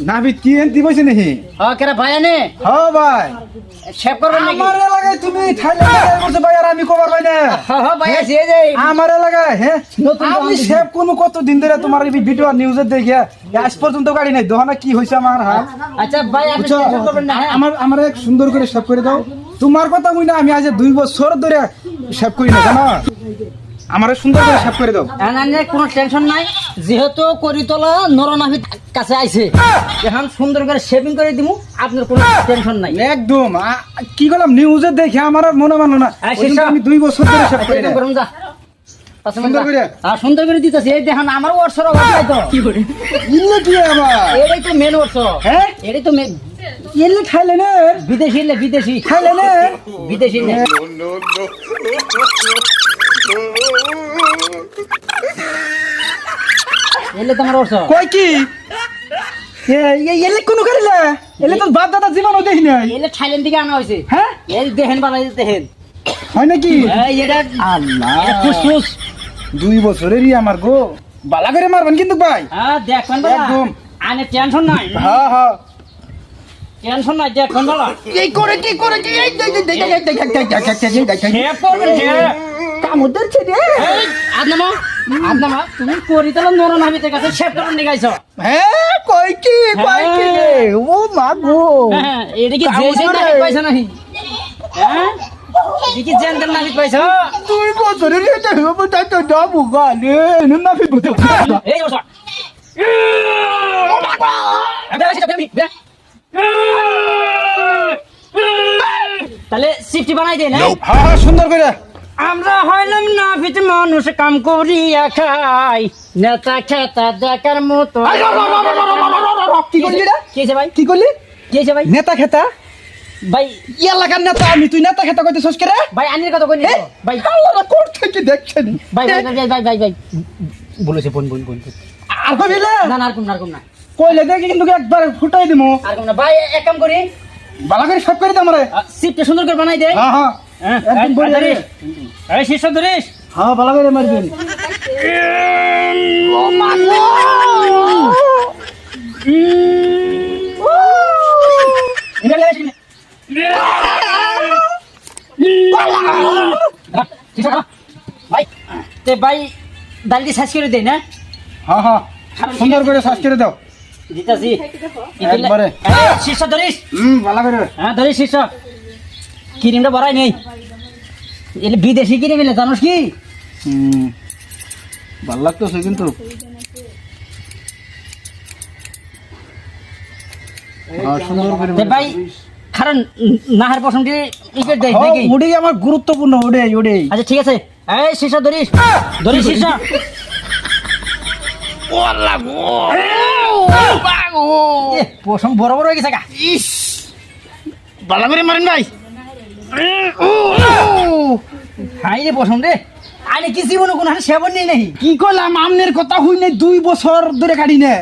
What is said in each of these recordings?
নাভিদ কি এনতি হ্যাঁ কেরা ভাই আনে? হ্যাঁ ভাই। শেভ করবেন নাকি? আমার এলাকায় তুমি থাইল্যান্ডে ভাই আর আমি কবার ভাই না। হ্যাঁ হ্যাঁ ভাই আছে এই যে। আমার এলাকায় হ্যাঁ আমি সেভ কোনো কত দিন ধরে তোমার এই ভিডিও আর নিউজে দেখে আজ পর্যন্ত গাড়ি নাই দোকানে কি হয়েছে আমার হাল আচ্ছা ভাই আপনি করবেন না হ্যাঁ? আমার আমার এক সুন্দর করে সেভ করে দাও। তোমার কথা কই না আমি আজ দুই বছর ধরে সেভ করি না জানো? আমার সুন্দর করে সেভ করে দাও। এনানে কোনো টেনশন নাই। যেহেতু করিতলা নরনাভিত কাছে আইছে এখন সুন্দর করে শেভিং করে দিমু আপনার কোনো টেনশন নাই। একদম কি করলাম নিউজে দেখে আমার আর মনে মানো না। আমি দুই বছর ধরে সেভ আচ্ছা, করি করুন যা। সুন্দর। করে? হ্যাঁ, সুন্দর করে দিতেছি। এই দেখেন আমার ওয়ার্সর অভাব নাই তো। ইল্লে কি আবার? এটাই তো মেন ওয়ার্স হ্যাঁ? এটাই তো main- ইল্লে থাইল্যান্ডের? বিদেশি বিদেশি। বিদেশি এলে তোমার ওয়ার্স কই কি এলে কোন করিলে এলে তো বাপ দাদা জীবনও দেখি নাই এলে থাইল্যান্ড থেকে আনা হয়েছে হ্যাঁ এই দেখেন বানাই দেখেন হয় নাকি এটা আল্লাহ ফুসফুস দুই বছরেরই আমার গো বালা করে মারবেন কিন্তু ভাই হ্যাঁ দেখবেন একদম। আনে টেনশন নাই হ্যাঁ হ্যাঁ টেনশন নাই দেখবেন বাবা এই করে কি করে কি এই দেখ দেখ দেখ দেখ দেখ দেখ দেখ দেখ দেখ দেখ দেখ শেভ করবেন শেভ কামড় দিচ্ছে রে এই তুমি করিতলা নরন হাবিতের কাছে শেভ করুন নিগাইছো হ্যাঁ, কি কই কি হ্যাঁ। মা গো। হ্যাঁ, এটা কি নাহি হ্যাঁ? দেখি জেন্দার নাহি তুই বছরে এটা হবে। তাহলে সিফটি বানাই দে না? সুন্দর করে। আমরা হইলাম না ভিত মানুষ কাম করিয়া খাই নেতা খেতা দেখার মতো কি করলি রে কি ভাই কি করলি কি ভাই নেতা খেতা ভাই এলাকার নেতা আমি তুই নেতা খেতা কইতে সস করে ভাই আনির কথা কই ভাই আল্লাহ কোর্ট থেকে দেখছেন ভাই ভাই ভাই ভাই ভাই বলেছে বোন বোন বোন আর কইলে না না আর কম না আর কম না কইলে দেখি কিন্তু একবার ফুটাই দিমু আর কম না ভাই এক কাম করি বালা করে সব করে সিটটা সুন্দর করে বানাই দে হ্যাঁ হ্যাঁ ভাই বালতি শ্বাস করে দেয় না? হ্যাঁ হ্যাঁ। সুন্দর করে শ্বাস করে দাও। জিতাছি শীর্ষ ধরিস হ্যাঁ ধরিস শীর্ষ ক্রিমটা ভরাই নেই। এলে বিদেশি ক্রিম এলে জানোস কি? ভালো লাগতেছে কিন্তু। ভাই কারণ নাহার পছন্দ ইকেট দেয় হ্যাঁ, নাকি? ওটাই আমার গুরুত্বপূর্ণ ওটাই ওটাই আচ্ছা ঠিক আছে। এই শীর্ষ ধরিস। ধরিস শীর্ষ পশম বড় বড় হয়ে গেছে গা। ইস! বালা করে মারেন ভাই। হাই রে পশম রে। আরে কি জীবনে কোনো হাতে সেবন নেই নাই কি করলাম আমনের কথা হই নাই দুই বছর ধরে কাটি নে।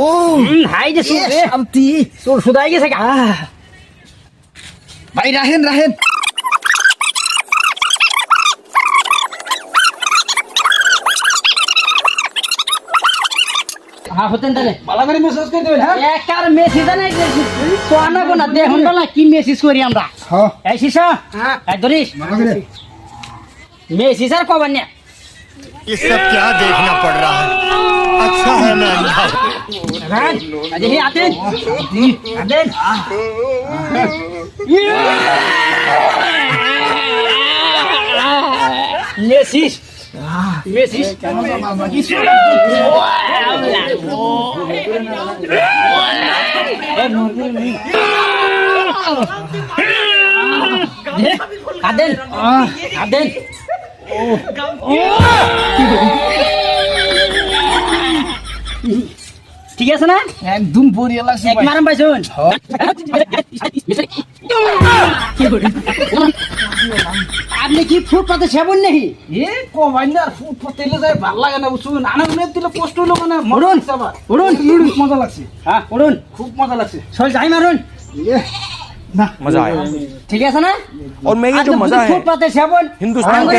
ও হাই রে শান্তি। তোর সুদাই গেছে ভাই রাহেন রাহেন হ্যাঁ হতেন তাহলে বালা করে মেসেজ করে দেবেন হ্যাঁ একার মেসেজ নাই তো আনা কোনা দেখুন না কি মেসেজ করি আমরা হ্যাঁ এই শিশা এই ধরিস বালা করে মেসেজ আর কবার না ये सब क्या देखना पड़ रहा है अच्छा है मैं अंधा हूं। রান আজ হে আতেন Messi. Aden. Aden. Oh. Oh. ঠিক আছে না একদম বড়িয়া লাগছে এক মারাম পাইছুন আপনি কি ফুটপাতে সেবন নাকি এ কমাই না ফুট ফতেলে যায় ভাল লাগে না বুঝছো নানা গুলো দিলে কষ্ট হলো মানে উড়ুন, উড়ুন। উড়ুন মজা লাগছে হ্যাঁ করুন খুব মজা লাগছে চল যাই মারুন এ না मजा आया ঠিক আছে না और मैं ये আর जो তো मजा है ফুটপাতে সেবন हिंदुस्तान के